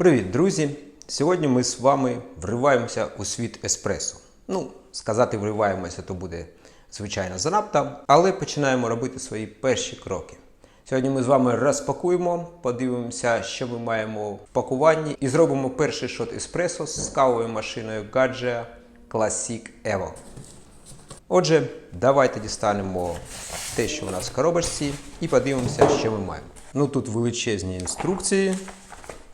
Привіт, друзі! Сьогодні ми з вами вриваємося у світ еспресо. Ну, сказати вриваємося, то буде звичайно занадто, але починаємо робити свої перші кроки. Сьогодні ми з вами розпакуємо, подивимося, що ми маємо в пакуванні, і зробимо перший шот еспресо з кавовою машиною Gadget Classic Evo. Отже, давайте дістанемо те, що у нас в коробочці, і подивимося, що ми маємо. Ну тут величезні інструкції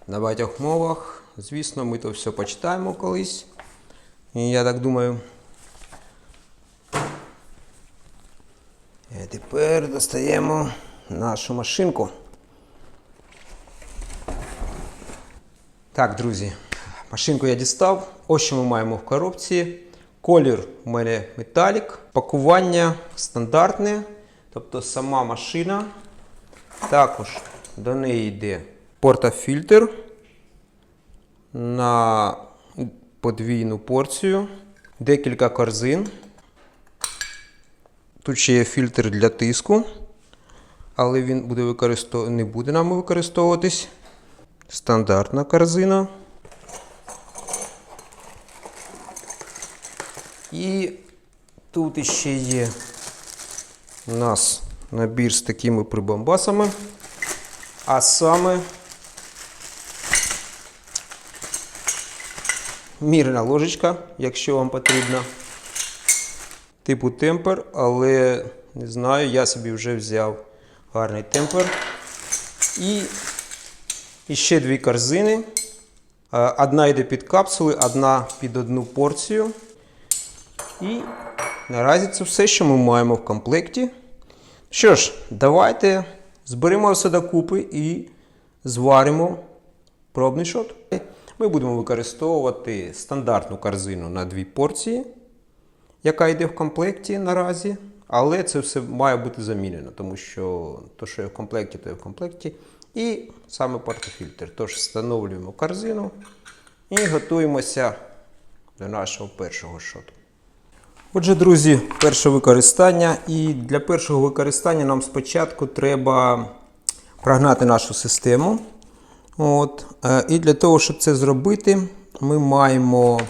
на багатьох мовах. Звісно, ми то все почитаємо колись. Я так думаю. І тепер достаємо нашу машинку. Так, друзі, машинку я дістав. Ось що ми маємо в коробці. Колір у мене металік, пакування стандартне, тобто сама машина. Також до неї йде портафільтр на подвійну порцію, декілька корзин. Тут ще є фільтр для тиску, але він буде використов... не буде нам використовуватись. Стандартна корзина. І тут ще є у нас набір з такими прибамбасами. А саме мірна ложечка, якщо вам потрібно. Типу темпер, але не знаю, я собі вже взяв гарний темпер. І, і ще дві корзини. Е, Одна йде під капсули, одна під одну порцію. І наразі це все, що ми маємо в комплекті. Що ж, давайте зберемо все докупи і зваримо пробний шот. Ми будемо використовувати стандартну корзину на дві порції, яка йде в комплекті наразі. Але це все має бути замінено, тому що то, що є в комплекті, то є в комплекті. І саме портофільтр. Тож встановлюємо корзину і готуємося до нашого першого шоту. Отже, друзі, перше використання. І для першого використання нам спочатку треба прогнати нашу систему. От. е, І для того, щоб це зробити, ми маємо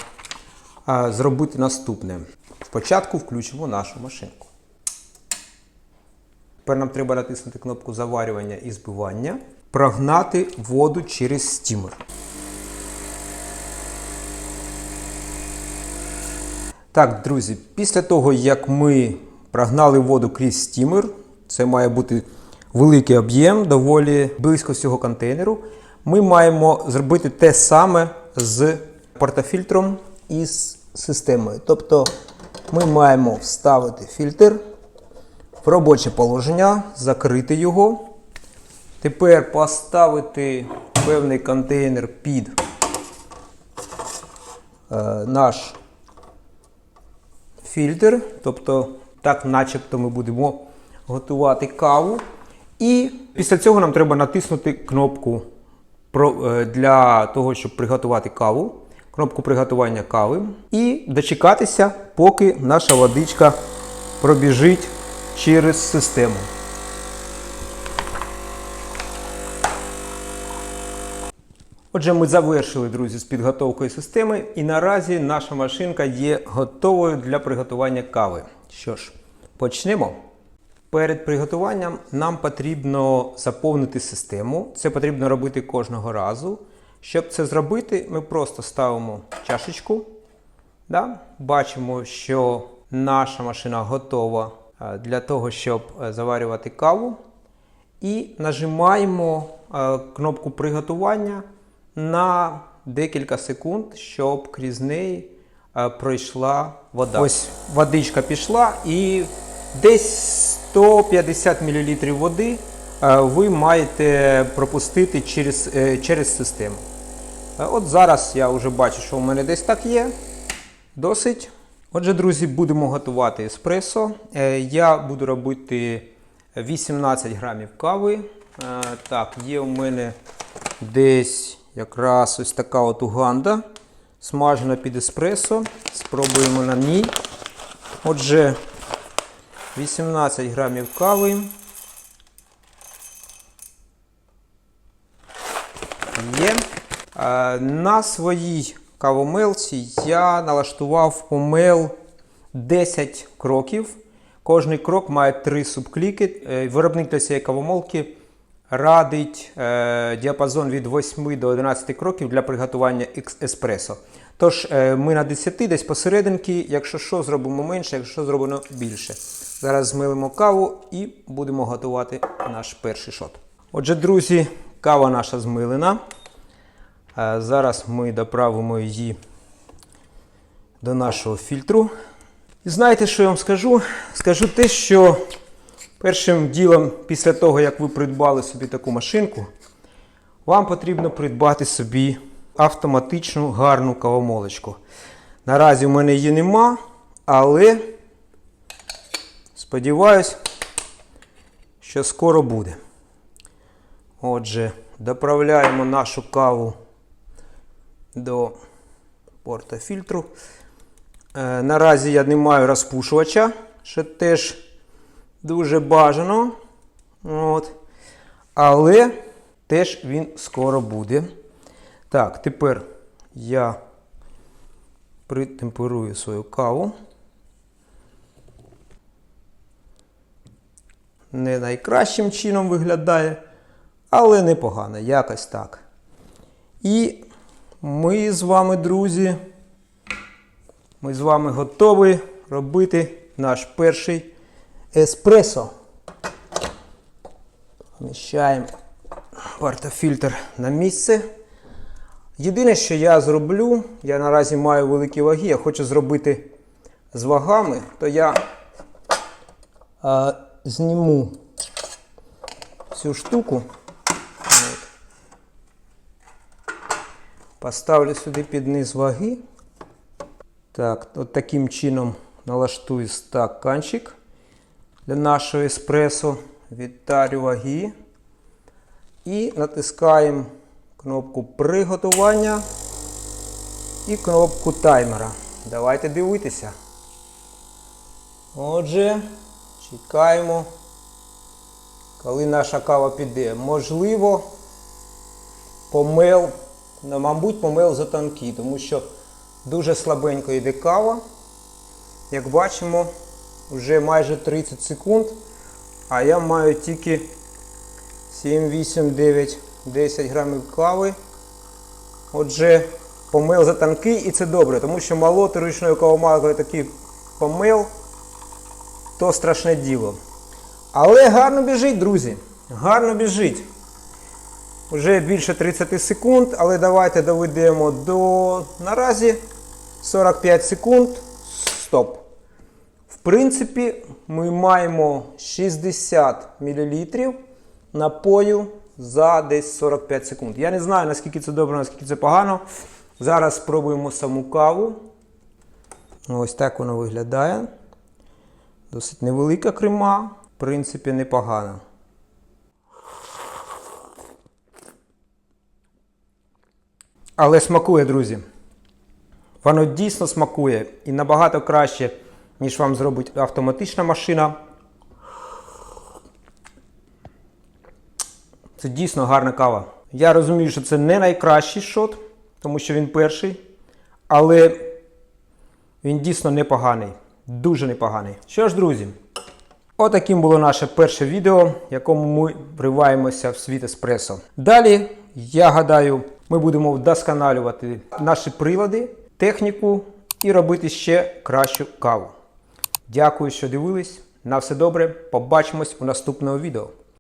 е, зробити наступне. Спочатку включимо нашу машинку. Тепер нам треба натиснути кнопку заварювання і збивання, прогнати воду через стімер. Так, друзі, після того, як ми прогнали воду крізь стімер, це має бути великий об'єм, доволі близько цього контейнеру. Ми маємо зробити те саме з портофільтром і з системою. Тобто ми маємо вставити фільтр в робоче положення, закрити його. Тепер поставити певний контейнер під е, наш фільтр, тобто так, начебто ми будемо готувати каву. І після цього нам треба натиснути кнопку для того, щоб приготувати каву, кнопку приготування кави, і дочекатися, поки наша водичка пробіжить через систему. Отже, ми завершили, друзі, з підготовкою системи, і наразі наша машинка є готовою для приготування кави. Що ж, почнемо. Перед приготуванням нам потрібно заповнити систему. Це потрібно робити кожного разу. Щоб це зробити, ми просто ставимо чашечку. Да? Бачимо, що наша машина готова е, для того, щоб е, заварювати каву. І нажимаємо е, кнопку приготування на декілька секунд, щоб крізь неї пройшла вода. Ось водичка пішла, і десь 150 мл води е, ви маєте пропустити через, е, через систему. Е, От зараз я вже бачу, що у мене десь так є. Досить. Отже, друзі, будемо готувати еспресо. Я буду робити 18 грамів кави. Так, є у мене десь якраз ось така от уганда. Смажена під еспресо. Спробуємо на ній. Отже, 18 грамів кави. Є. Е, На своїй кавомелці я налаштував помел 10 кроків. Кожний крок має три субкліки. Е, Виробник для цієї кавомолки радить е, діапазон від 8 до 11 кроків для приготування еспресо. Тож ми на 10 десь посерединки, якщо що, зробимо менше, якщо що, зробимо більше. Зараз змилимо каву і будемо готувати наш перший шот. Отже, друзі, кава наша змилена. Е, Зараз ми доправимо її до нашого фільтру. І знаєте, що я вам скажу? Скажу те, що першим ділом, після того, як ви придбали собі таку машинку, вам потрібно придбати собі автоматичну гарну кавомолочку. Наразі в мене її нема, але сподіваюсь, що скоро буде. Отже, доправляємо нашу каву до портофільтру. Е, Наразі я не маю розпушувача, що теж дуже бажано. От. Але теж він скоро буде. Так, тепер я притемперую свою каву. Не найкращим чином виглядає, але непогано, якось так. І ми з вами, друзі, ми з вами готові робити наш перший еспресо. Поміщаємо портофільтр на місце. Єдине, що я зроблю, я наразі маю великі ваги, я хочу зробити з вагами, то я зніму цю штуку. Поставлю сюди під низ ваги. Так, от таким чином налаштую стаканчик для нашого еспресо. Відтарю ваги. І натискаємо кнопку приготування і кнопку таймера. Давайте дивитися. Отже, чекаємо, коли наша кава піде. Можливо, помел, ну, мабуть, помел затонкий, тому що дуже слабенько йде кава. Як бачимо, вже майже 30 секунд, а я маю тільки 7, 8, 9, 10 грамів кави. Отже, помел затонкий і це добре, тому що молоти ручною кавомалкою такий помел, то страшне діло. Але гарно біжить, друзі. Гарно біжить. Вже більше 30 секунд, але давайте доведемо до наразі 45 секунд. Стоп. В принципі, ми маємо 60 мл напою за десь 45 секунд. Я не знаю, наскільки це добре, наскільки це погано. Зараз спробуємо саму каву. Ось так воно виглядає. Досить невелика крема, в принципі, непогана. Але смакує, друзі. Воно дійсно смакує і набагато краще, ніж вам зробить автоматична машина. Це дійсно гарна кава. Я розумію, що це не найкращий шот, тому що він перший. Але він дійсно непоганий. Дуже непоганий. Що ж, друзі, отаким було наше перше відео, в якому ми вриваємося в світ еспресо. Далі, я гадаю, ми будемо вдосконалювати наші прилади, техніку і робити ще кращу каву. Дякую, що дивились. На все добре. Побачимось у наступному відео.